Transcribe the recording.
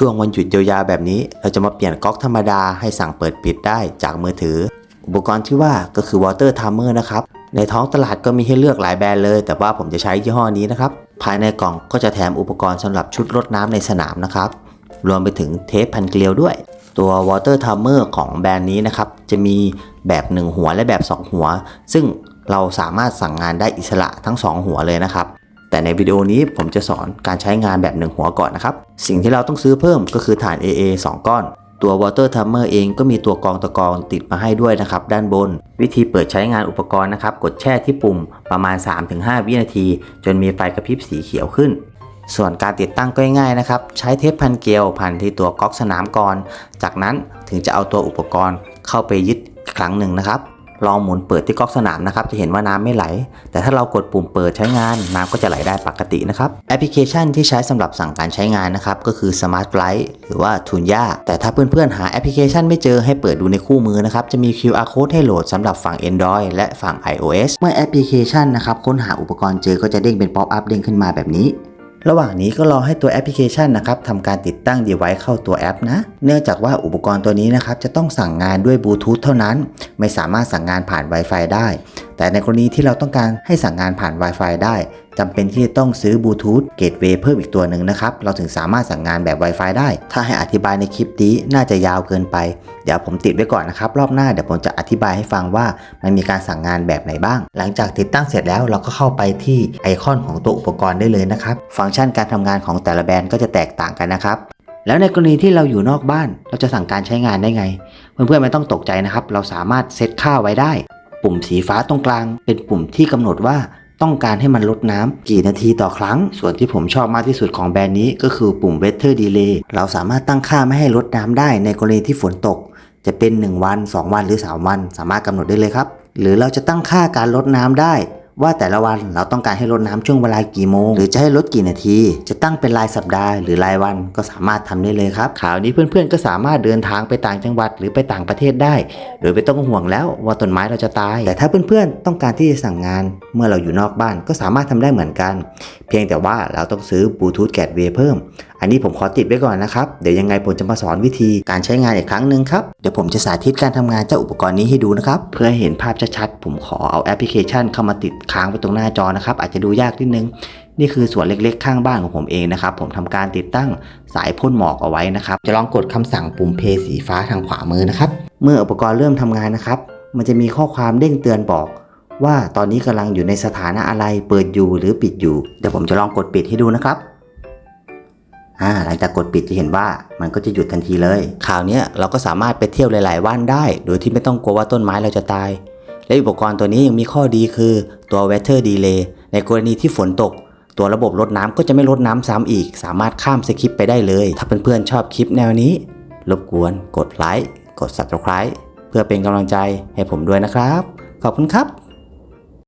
ช่วงวันหยุดยาวๆแบบนี้ เราจะมาเปลี่ยนก๊อกธรรมดาให้สั่งเปิดปิดได้จากมือถือ อุปกรณ์ที่ว่าก็คือ water timer นะครับ ในท้องตลาดก็มีให้เลือกหลายแบรนด์เลย แต่ว่าผมจะใช้ยี่ห้อนี้นะครับ ภายในกล่องก็จะแถมอุปกรณ์สำหรับชุดรดน้ำในสนามนะครับ รวมไปถึงเทปพันเกลียวด้วย ตัว water timer ของแบรนด์นี้นะครับ จะมีแบบ 1 หัวและแบบ 2 หัว ซึ่งเราสามารถสั่งงานได้อิสระทั้ง 2 หัวเลยนะครับ แต่ในวิดีโอนี้ผมจะสอนการใช้งานแบบ1หัวก่อนนะครับ สิ่งที่เราต้องซื้อเพิ่มก็คือฐาน AA 2 ก้อน ตัว water timer เองก็มีตัวกรองตะกรองติดมาให้ด้วยนะครับ ด้านบน วิธีเปิดใช้งานอุปกรณ์นะครับ กดแช่ที่ปุ่มประมาณ 3-5 วินาที จนมีไฟกระพริบสีเขียวขึ้น ส่วนการติดตั้งก็ง่ายนะครับ ใช้เทปพันเกลียวพันที่ตัวก๊อกสนามก่อน จากนั้นถึงจะเอาตัวอุปกรณ์เข้าไปยึดครั้งหนึ่งนะครับ ลองหมุนเปิดที่ก๊อกสนามนะครับจะเห็นว่าน้ำไม่ไหล แต่ถ้าเรากดปุ่มเปิดใช้งานน้ำก็จะไหลได้ปกตินะครับแอปพลิเคชันที่ใช้สำหรับสั่งการใช้งานนะครับก็คือ Smart Flight หรือว่า t u n y a แต่ถ้าเพื่อนๆหาแอปพลิเคชันไม่เจอให้เปิดดูในคู่มือนะครับจะมี QR code ให้โหลดสำหรับฝั่ง Android และฝั่ง iOS เมื่อแอปพลิเคชันนะครับค้นหาอุปกรณ์เจอก็จะเด้งเป็นป๊อปอัพเด้งขึ้นมาแบบนี้ ระหว่างนี้ก็รอให้ตัวแอปพลิเคชันนะครับทำการติดตั้ง device เข้าตัวแอปนะ เนื่องจากว่าอุปกรณ์ตัวนี้นะครับจะต้องสั่งงานด้วยบลูทูธเท่านั้น ไม่สามารถสั่งงานผ่าน Wi-Fi ได้ แต่ในกรณีที่เราต้องการให้สั่งงานผ่าน Wi-Fi ได้จำเป็นที่จะต้องซื้อบลูทูธเกตเวย์เพิ่มอีกตัวหนึ่งนะครับ เราถึงสามารถสั่งงานแบบ Wi-Fi ได้ ถ้าให้อธิบายในคลิปนี้น่าจะยาวเกินไป เดี๋ยวผมติดไว้ก่อนนะครับ รอบหน้าเดี๋ยวผมจะอธิบายให้ฟังว่ามันมีการสั่งงานแบบไหนบ้าง หลังจากติดตั้งเสร็จแล้วเราก็เข้าไปที่ไอคอนของตัวอุปกรณ์ได้เลยนะครับ ฟังก์ชันการทำงานของแต่ละแบรนด์ก็จะแตกต่างกันนะครับแล้วในกรณีที่เราอยู่นอกบ้าน เราจะสั่งการใช้งานได้ไง เพื่อนๆไม่ต้องตกใจนะครับ เราสามารถเซตค่าไว้ได้ ปุ่มสีฟ้าตรงกลาง เป็นปุ่มที่กำหนดว่าต้องการให้มันลดน้ำกี่นาทีต่อครั้ง ส่วนที่ผมชอบมากที่สุดของแบรนด์นี้ก็คือปุ่ม weather delay เราสามารถตั้งค่าไม่ให้ลดน้ำได้ในกรณีที่ฝนตก จะเป็น 1 วัน 2 วันหรือ 3 วัน สามารถกำหนดได้เลยครับ หรือเราจะตั้งค่าการลดน้ำได้ ว่าแต่ละวันเราต้องการให้ลดน้ำช่วงเวลากี่โมง หรือจะให้ลดกี่นาที จะตั้งเป็นรายสัปดาห์หรือรายวันก็สามารถทำได้เลยครับข่าวนี้เพื่อนๆก็สามารถเดินทางไปต่างจังหวัดหรือไปต่างประเทศได้ โดยไม่ต้องห่วงแล้วว่าต้นไม้เราจะตาย แต่ถ้าเพื่อนๆต้องการที่จะสั่งงานเมื่อเราอยู่นอกบ้านก็สามารถทำได้เหมือนกัน เพียงแต่ว่าเราต้องซื้อบลูทูธแกตเวเพิ่มอันนี้ผมขอติดไว้ก่อนนะครับ เดี๋ยวยังไงผมจะมาสอนวิธีการใช้งานอีกครั้งหนึ่งครับ เดี๋ยวผมจะสาธิตการทำงานเจ้าอุปกรณ์นี้ให้ดูนะครับ เพื่อเห็นภาพชัดๆ ผมขอเอาแอปพลิเคชันเข้ามาติดค้างไว้ตรงหน้าจอนะครับ อาจจะดูยากนิดนึง นี่คือส่วนเล็กๆ ข้างบ้านของผมเองนะครับ ผมทำการติดตั้งสายพ่นหมอกเอาไว้นะครับ จะลองกดคำสั่งปุ่มเพย์สีฟ้าทางขวามือนะครับ เมื่ออุปกรณ์เริ่มทำงานนะครับ มันจะมีข้อความเด้งเตือนบอกว่าตอนนี้กำลังอยู่ในสถานะอะไร เปิดอยู่หรือปิดอยู่ เดี๋ยวผมจะลองกดปิดให้ดูนะครับ หลังจากกดปิดจะเห็นว่ามันก็จะหยุดทันทีเลยข่าวนี้เราก็สามารถไปเที่ยวหลาย ๆ วันได้ โดยที่ไม่ต้องกลัวว่าต้นไม้เราจะตาย และอุปกรณ์ตัวนี้ยังมีข้อดีคือตัว weather delay ในกรณีที่ฝนตก ตัวระบบรดน้ำก็จะไม่ลดน้ำซ้ำอีก สามารถข้ามสคริปต์ไปได้เลย ถ้าเพื่อนๆชอบคลิปแนวนี้ รบกวนกดไลค์กด subscribe เพื่อเป็นกำลังใจให้ผมด้วยนะครับ ขอบคุณครับ